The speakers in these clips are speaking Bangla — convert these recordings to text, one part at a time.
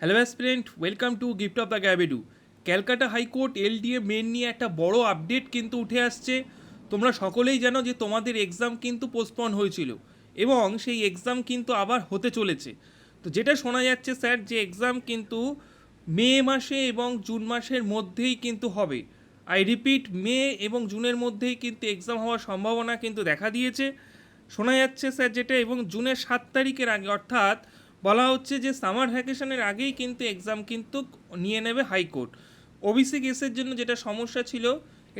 Hello aspirant welcome to gift of the গ্যাবেডু Calcutta high court LDA main নিয়ে একটা বড় আপডেট কিন্তু উঠে আসছে। তোমরা সকলেই জানো যে তোমাদের এক্সাম কিন্তু পোস্টপন হয়েছিল এবং সেই এক্সাম কিন্তু আবার হতে চলেছে। তো যেটা শোনা যাচ্ছে স্যার যে এক্সাম কিন্তু মে মাসে এবং জুন মাসের মধ্যেই কিন্তু হবে। আই রিপিট মে এবং জুনের মধ্যেই কিন্তু এক্সাম হওয়ার সম্ভাবনা কিন্তু দেখা দিয়েছে। শোনা যাচ্ছে স্যার যেটা এবং জুনের সাত তারিখের আগে অর্থাৎ বলা হচ্ছে যে সামার ভ্যাকেশনের আগেই কিন্তু এক্সাম কিন্তু নিয়ে নেবে হাইকোর্ট। ওবিসি কেসের জন্য যেটা সমস্যা ছিল,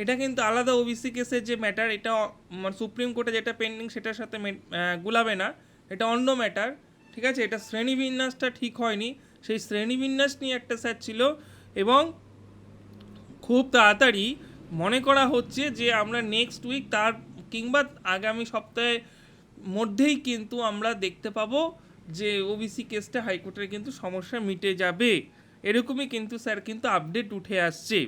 এটা কিন্তু আলাদা ওবিসি কেসের যে ম্যাটার এটা সুপ্রিম কোর্টে যেটা পেন্ডিং সেটার সাথে গুলাবে না। এটা অন্য ম্যাটার ঠিক আছে? এটা শ্রেণীবিন্যাসটা ঠিক হয়নি। সেই শ্রেণীবিন্যাস নিয়ে একটা স্যার ছিল এবং খুব তাড়াতাড়ি মনে করা হচ্ছে যে আমরা নেক্সট উইক তার কিংবা আগামী সপ্তাহের মধ্যেই কিন্তু আমরা দেখতে পাবো যে ওবিসি কেসটা হাইকোর্টের কিন্তু সমস্যা মিটে যাবে। এরকমই কিন্তু স্যার কিন্তু আপডেট উঠে আসছে।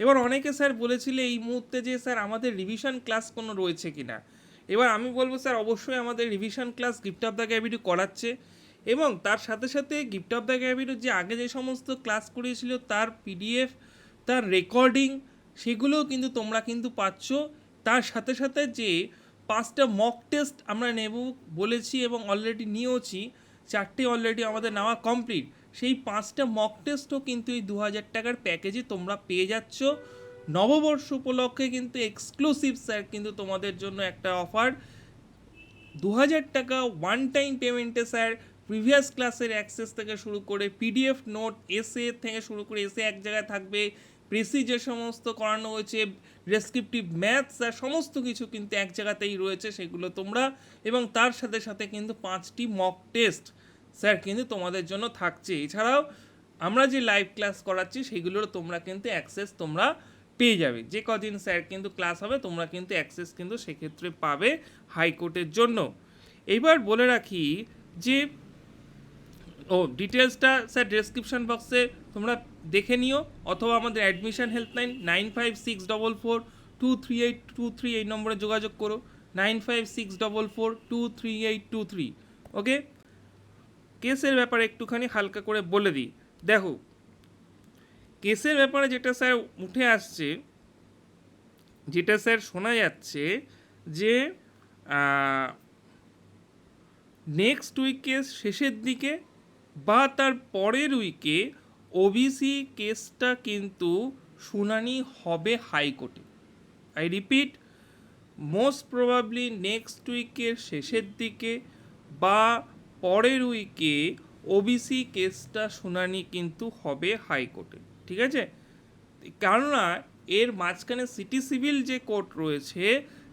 এবার অনেকে স্যার বলেছিল এই মুহূর্তে যে স্যার আমাদের রিভিশন ক্লাস কোনো রয়েছে কিনা। এবার আমি বলব স্যার, অবশ্যই আমাদের revision class gift of the গ্যাবিডু করাচ্ছে এবং তার সাথে সাথে গিফট অফ দ্য গ্যাবিডু যে আগে যে সমস্ত ক্লাস করিয়েছিল, তার পিডিএফ তার রেকর্ডিং সেগুলোও কিন্তু তোমরা কিন্তু পাচ্ছ। তার সাথে সাথে যে পাঁচটা মক টেস্ট আমরা নেব বলেছি এবং অলরেডি নিয়েওছি। চারটে অলরেডি আমাদের নেওয়া কমপ্লিট সেই পাঁচটা মক টেস্টও কিন্তু এই দু হাজার টাকার প্যাকেজে তোমরা পেয়ে যাচ্ছ। নববর্ষ উপলক্ষে কিন্তু এক্সক্লুসিভ স্যার কিন্তু তোমাদের জন্য একটা অফার দু হাজার টাকা ওয়ান টাইম পেমেন্টে স্যার প্রিভিয়াস ক্লাসের অ্যাক্সেস থেকে শুরু করে পিডিএফ নোট এসে থেকে শুরু করে এসে এক জায়গায় থাকবে। প্রেসি যে সমস্ত করানো হয়েছে ডেসক্রিপটিভ ম্যাথ স্যার সমস্ত কিছু কিন্তু এক জায়গাতেই রয়েছে, সেগুলো তোমরা এবং তার সাথে সাথে কিন্তু পাঁচটি মক টেস্ট স্যার কিন্তু তোমাদের জন্য থাকছে। এছাড়াও আমরা যে লাইভ ক্লাস করাচ্ছি, সেগুলোর তোমরা কিন্তু অ্যাক্সেস তোমরা পেয়ে যাবে। যে কদিন স্যার কিন্তু ক্লাস হবে, তোমরা কিন্তু অ্যাক্সেস কিন্তু সেক্ষেত্রে পাবে হাইকোর্টের জন্য। এইবার বলে রাখি যে, ও ডিটেলসটা স্যার ডেসক্রিপশন বক্সে তোমরা দেখে নিও, অথবা আমাদের admission helpline nine five six double four two three eight two three এই নম্বরে যোগাযোগ করো nine five six double four two three eight two three okay কেসের ব্যাপারে একটুখানি হালকা করে বলে দিই। দেখো, কেসের ব্যাপারে যেটা স্যার উঠে আসছে, যেটা স্যার শোনা যাচ্ছে যে নেক্সট উইকের শেষের দিকে বা তার পরের উইকে ওবিসি কেসটা কিন্তু শুনানি হবে হাইকোর্টে। I repeat most probably next উইকের শেষের দিকে বা পরের উইকে ওবিসি কেসটা শুনানি কিন্তু হবে হাইকোর্টে, ঠিক আছে? কেননা এর মাঝখানে সিটি সিভিল যে কোর্ট রয়েছে,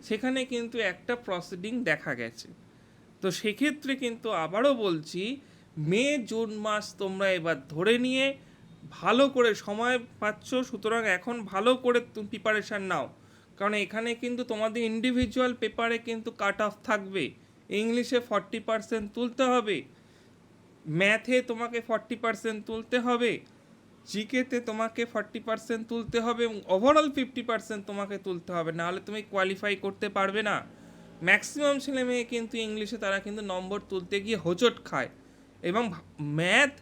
সেখানে কিন্তু একটা প্রসিডিং দেখা গেছে। তো সেক্ষেত্রে কিন্তু আবারও বলছি, মে, জুন মাস তোমরা এবার ধরে নিয়ে ভালো করে সময় পাচ্ছ, সুতরাং এখন ভালো করে তুমি প্রিপারেশান নাও। কারণ এখানে কিন্তু তোমাদের ইন্ডিভিজুয়াল পেপারে কিন্তু কাট অফ থাকবে ইংলিশে ফর্টি পার্সেন্ট তুলতে হবে। ম্যাথে তোমাকে ফর্টি পার্সেন্ট তুলতে হবে। জিকেতে তোমাকে ফর্টি পার্সেন্ট তুলতে হবে ওভারঅল ফিফটি পার্সেন্ট তোমাকে তুলতে হবে। নাহলে তুমি কোয়ালিফাই করতে পারবে না। ম্যাক্সিমাম ছেলে মেয়ে কিন্তু ইংলিশে তারা কিন্তু নম্বর তুলতে গিয়ে হোঁচট খায়। এবং ম্যাথ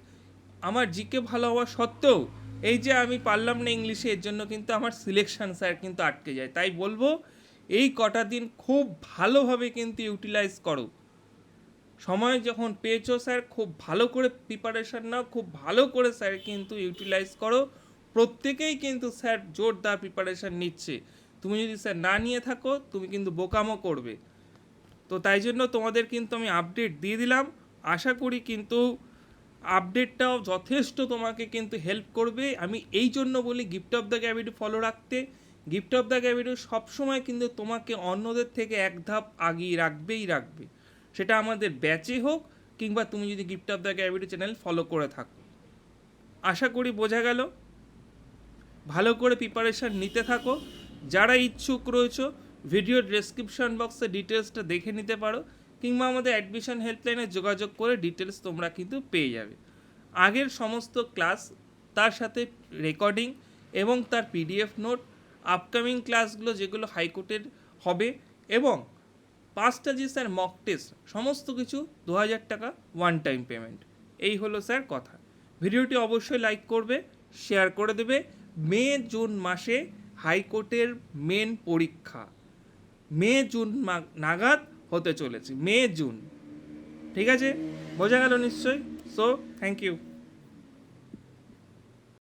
আমার জিকে ভালো হওয়া সত্ত্বেও, এই যে আমি পারলাম না ইংলিশে, এর জন্য কিন্তু আমার সিলেকশন স্যার কিন্তু আটকে যায়। তাই বলব, এই কটা দিন খুব ভালোভাবে কিন্তু ইউটিলাইজ করো। সময় যখন পেয়েছ স্যার খুব ভালো করে প্রিপারেশান নাও, খুব ভালো করে স্যার কিন্তু ইউটিলাইজ করো। প্রত্যেকেই কিন্তু স্যার জোরদার প্রিপারেশান নিচ্ছে। তুমি যদি স্যার না নিয়ে থাকো, তুমি কিন্তু বোকামো করবে। তো তাই জন্য তোমাদের কিন্তু আমি আপডেট দিয়ে দিলাম। আশা করি কিন্তু আপডেটটাও যথেষ্ট তোমাকে কিন্তু হেল্প করবে। আমি এই জন্য বলি গিফট অফ দ্য গ্যাবিডু ফলো রাখতে। গিফট অফ দ্য গ্যাবিডু সবসময় কিন্তু তোমাকে অন্যদের থেকে এক ধাপ আগিয়ে রাখবেই রাখবে। সেটা আমাদের ব্যাচে হোক কিংবা তুমি যদি গিফট অফ দ্য গ্যাবিডু চ্যানেল ফলো করে থাকো। আশা করি বোঝা গেল। ভালো করে প্রিপারেশান নিতে থাকো। যারা ইচ্ছুক রয়েছে ভিডিও ডেসক্রিপশন বক্সে ডিটেলসটা দেখে নিতে পারো। কিংবা আমাদের অ্যাডমিশন হেল্পলাইনে যোগাযোগ করে ডিটেলস তোমরা কিন্তু পেয়ে যাবে। আগের সমস্ত ক্লাস তার সাথে রেকর্ডিং এবং তার পিডিএফ নোট আপকামিং ক্লাসগুলো যেগুলো হাইকোর্টের হবে এবং পাঁচটা যে স্যার মক টেস্ট সমস্ত কিছু দু হাজার টাকা ওয়ান টাইম পেমেন্ট এই হলো স্যার কথা। ভিডিওটি অবশ্যই লাইক করবে শেয়ার করে দেবে। মে, জুন মাসে হাইকোর্টের মেন পরীক্ষা। মে, জুন নাগাদ হতে চলেছে মে জুন। ঠিক আছে? বোঝা গেল নিশ্চয়ই? So thank you